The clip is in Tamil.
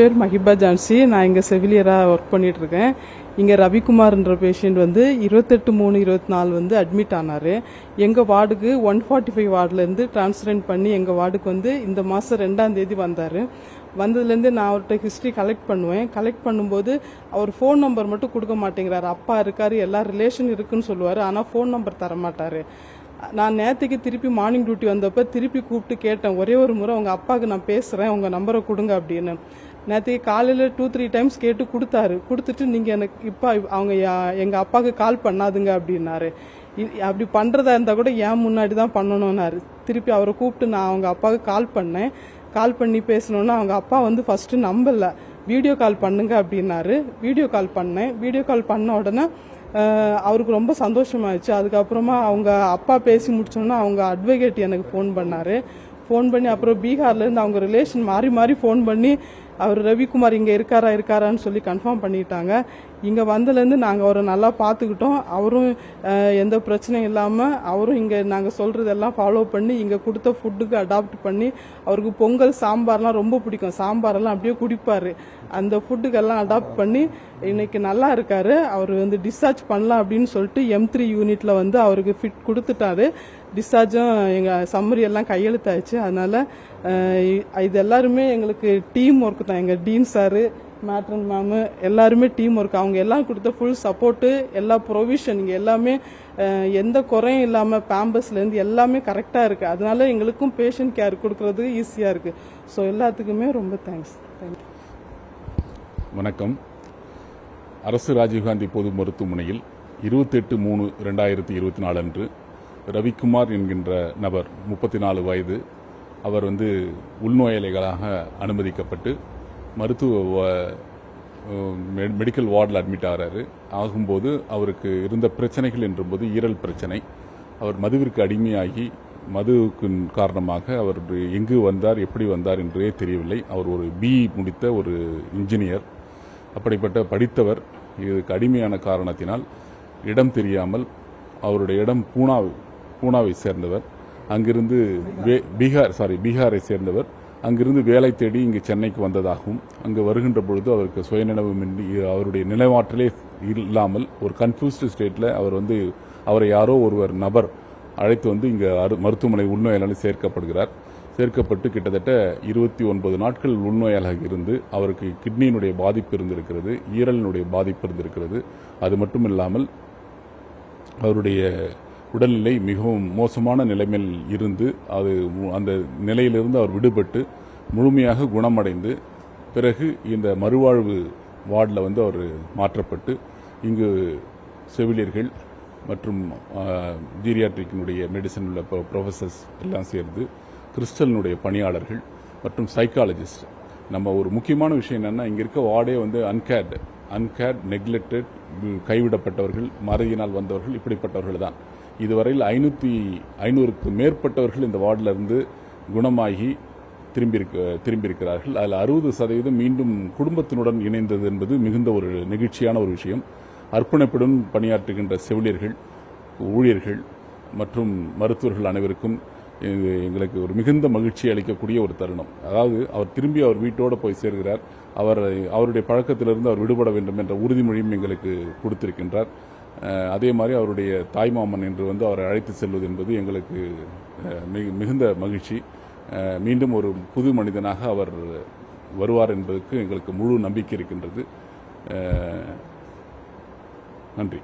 பேர் மஹிபா ஜான்சி. நான் இங்கே செவிலியராக ஒர்க் பண்ணிகிட்ருக்கேன் இருக்கேன் இங்கே ரவிக்குமார்ன்ற பேஷண்ட் வந்து இருபத்தெட்டு மூணு இருபத்தி நாலு வந்து அட்மிட் ஆனார். எங்கள் வார்டுக்கு ஒன் ஃபார்ட்டி ஃபைவ் வார்டுலேருந்து டிரான்ஸ்ஃபரன் பண்ணி எங்கள் வார்டுக்கு வந்து இந்த மாதம் ரெண்டாம் தேதி வந்தார். வந்ததுலேருந்து நான் அவர்கிட்ட ஹிஸ்ட்ரி கலெக்ட் பண்ணுவேன். கலெக்ட் பண்ணும்போது அவர் ஃபோன் நம்பர் மட்டும் கொடுக்க மாட்டேங்கிறாரு. அப்பா இருக்கார் எல்லா ரிலேஷன் இருக்குன்னு சொல்லுவார். ஆனால் ஃபோன் நம்பர் தர மாட்டார் நான் நேற்றுக்கு திருப்பி மார்னிங் டியூட்டி வந்தப்போ திருப்பி கூப்பிட்டு கேட்டேன். ஒரே ஒரு முறை உங்கள் அப்பாவுக்கு நான் பேசுகிறேன் உங்கள் நம்பரை கொடுங்க அப்படின்னு. நேற்று காலையில் டூ த்ரீ டைம்ஸ் கேட்டு கொடுத்தாரு. கொடுத்துட்டு நீங்கள் எனக்கு இப்போ அவங்க எங்கள் அப்பாவுக்கு கால் பண்ணாதுங்க அப்படின்னாரு. அப்படி பண்ணுறதா இருந்தால் கூட ஏன் முன்னாடி தான் பண்ணணும்னாரு. திருப்பி அவரை கூப்பிட்டு நான் அவங்க அப்பாவுக்கு கால் பண்ணேன். கால் பண்ணி பேசணுன்னா அவங்க அப்பா வந்து ஃபஸ்ட்டு நம்பலை. வீடியோ கால் பண்ணுங்க அப்படின்னாரு. வீடியோ கால் பண்ணேன். வீடியோ கால் பண்ண உடனே அவருக்கு ரொம்ப சந்தோஷமாயிடுச்சு. அதுக்கப்புறமா அவங்க அப்பா பேசி முடிச்சோன்னா அவங்க அட்வொகேட் எனக்கு ஃபோன் பண்ணார். ஃபோன் பண்ணி அப்புறம் பீகார்லேருந்து அவங்க ரிலேஷன் மாறி மாறி ஃபோன் பண்ணி அவர் ரவிக்குமார் இங்கே இருக்காரா இருக்காரான்னு சொல்லி கன்ஃபார்ம் பண்ணிட்டாங்க. இங்கே வந்ததுலேருந்து நாங்கள் அவரை நல்லா பார்த்துக்கிட்டோம். அவரும் எந்த பிரச்சனையும் இல்லாமல் அவரும் இங்கே நாங்கள் சொல்கிறதெல்லாம் ஃபாலோ பண்ணி இங்கே கொடுத்த ஃபுட்டுக்கு அடாப்ட் பண்ணி அவருக்கு பொங்கல் சாம்பார்லாம் ரொம்ப பிடிக்கும். சாம்பாரெல்லாம் அப்படியே குடிப்பார். அந்த ஃபுட்டுக்கெல்லாம் அடாப்ட் பண்ணி இன்னைக்கு நல்லா இருக்காரு. அவர் வந்து டிஸ்சார்ஜ் பண்ணலாம் அப்படின்னு சொல்லிட்டு எம் த்ரீ யூனிட்ல வந்து அவருக்கு ஃபிட் கொடுத்துட்டாரு. டிஸ்சார்ஜும் எங்கள் சம்மரி எல்லாம் கையெழுத்தாச்சு அதனால இது எல்லாருமே எங்களுக்கு டீம் ஒர்க் தான். எங்கள் டீன் சாரு மேட்ரன் மேமு எல்லாருமே டீம் ஒர்க் அவங்க எல்லாம் கொடுத்த ஃபுல் சப்போர்ட்டு எல்லா ப்ரொவிஷன் இங்கே எல்லாமே எந்த குறையும் இல்லாமல் பேம்பஸ்லேருந்து எல்லாமே கரெக்டாக இருக்குது அதனால எங்களுக்கும் பேஷண்ட் கேர் கொடுக்கறது ஈஸியாக இருக்குது ஸோ எல்லாத்துக்குமே ரொம்ப தேங்க்ஸ் தேங்க்யூ வணக்கம். அரசு ராஜீவ்காந்தி பொது மருத்துவமனையில் இருபத்தெட்டு மூணு ரெண்டாயிரத்தி இருபத்தி நாலு அன்று ரவிக்குமார் என்கின்ற நபர் முப்பத்தி நாலு வயது அவர் வந்து உள்நோயாளிகளாக அனுமதிக்கப்பட்டு மருத்துவ வ- மெடிக்கல் வார்டில் அட்மிட் ஆகிறாரு ஆகும்போது அவருக்கு இருந்த பிரச்சனைகள் என்றபோது ஈரல் பிரச்சனை. அவர் மதுவிற்கு அடிமையாகி மதுவுக்கு காரணமாக அவர் எங்கு வந்தார் எப்படி வந்தார் என்றே தெரியவில்லை. அவர் ஒரு பிஇ முடித்த ஒரு இன்ஜினியர் அப்படிப்பட்ட படித்தவர். இதுக்கு அடிமையான காரணத்தினால் இடம் தெரியாமல் அவருடைய இடம் பூனா பூனாவை சேர்ந்தவர். அங்கிருந்து வே- பீகார் சாரி பீகாரை சேர்ந்தவர். அங்கிருந்து வேலை தேடி இங்கு சென்னைக்கு வந்ததாகவும் அங்கு வருகின்ற பொழுது அவருக்கு சுயநினைவுமின்றி அவருடைய நினைவாற்றலே இல்லாமல் ஒரு கன்ஃபியூஸ்டு ஸ்டேட்டில் அவர் வந்து அவரை யாரோ ஒருவர் நபர் அழைத்து வந்து இங்கே அரு- மருத்துவமனை உள்நோயாளர் சேர்க்கப்படுகிறார். சேர்க்கப்பட்டு கிட்டத்தட்ட இருபத்தி ஒன்பது நாட்கள் உள்நோயாளாக இருந்து அவருக்கு கிட்னியினுடைய பாதிப்பு இருந்திருக்கிறது ஈரலினுடைய பாதிப்பு இருந்திருக்கிறது. அது மட்டும் இல்லாமல் அவருடைய உடல்நிலை மிகவும் மோசமான நிலைமையில் இருந்து அது மு- அந்த நிலையிலிருந்து அவர் விடுபட்டு முழுமையாக குணமடைந்து பிறகு இந்த மறுவாழ்வு வார்டில் வந்து அவர் மாற்றப்பட்டு இங்கு செவிலியர்கள் மற்றும் ஜீரியாட்ரிக்கினுடைய மெடிசன் உள்ள ப்ரொஃபஸர்ஸ் ப்ரொஃபசர்ஸ் எல்லாம் சேர்ந்து கிறிஸ்டலினுடைய பணியாளர்கள் மற்றும் சைக்காலஜிஸ்ட் நம்ம ஒரு முக்கியமான விஷயம் என்னென்னா இங்கே இருக்க வார்டே வந்து அன்கேர்டு அன்கேட் நெக்லெக்டட் கைவிடப்பட்டவர்கள் மறதியினால் வந்தவர்கள் இப்படிப்பட்டவர்கள் தான். இதுவரையில் ஐநூற்றி ஐநூறுக்கு மேற்பட்டவர்கள் இந்த வார்டிலிருந்து குணமாகி திரும்பியிருக்க திரும்பியிருக்கிறார்கள். அதில் அறுபது சதவீதம் மீண்டும் குடும்பத்தினுடன் இணைந்தது என்பது மிகுந்த ஒரு நெகிழ்ச்சியான ஒரு விஷயம். அர்ப்பணிப்புடன் பணியாற்றுகின்ற செவிலியர்கள் ஊழியர்கள் மற்றும் மருத்துவர்கள் அனைவருக்கும் இது எங்களுக்கு ஒரு மிகுந்த மகிழ்ச்சி அளிக்கக்கூடிய ஒரு தருணம். அதாவது அவர் திரும்பி அவர் வீட்டோடு போய் சேர்கிறார். அவர் அவருடைய பழக்கத்திலிருந்து அவர் விடுபட வேண்டும் என்ற உறுதிமொழியும் எங்களுக்கு கொடுத்திருக்கின்றார். அதே மாதிரி அவருடைய தாய்மாமன் என்று வந்து அவரை அழைத்து செல்வது என்பது எங்களுக்கு மிகு- மிகுந்த மகிழ்ச்சி. மீண்டும் ஒரு புது மனிதனாக அவர் வருவார் என்பதற்கு எங்களுக்கு முழு நம்பிக்கை இருக்கின்றது. நன்றி.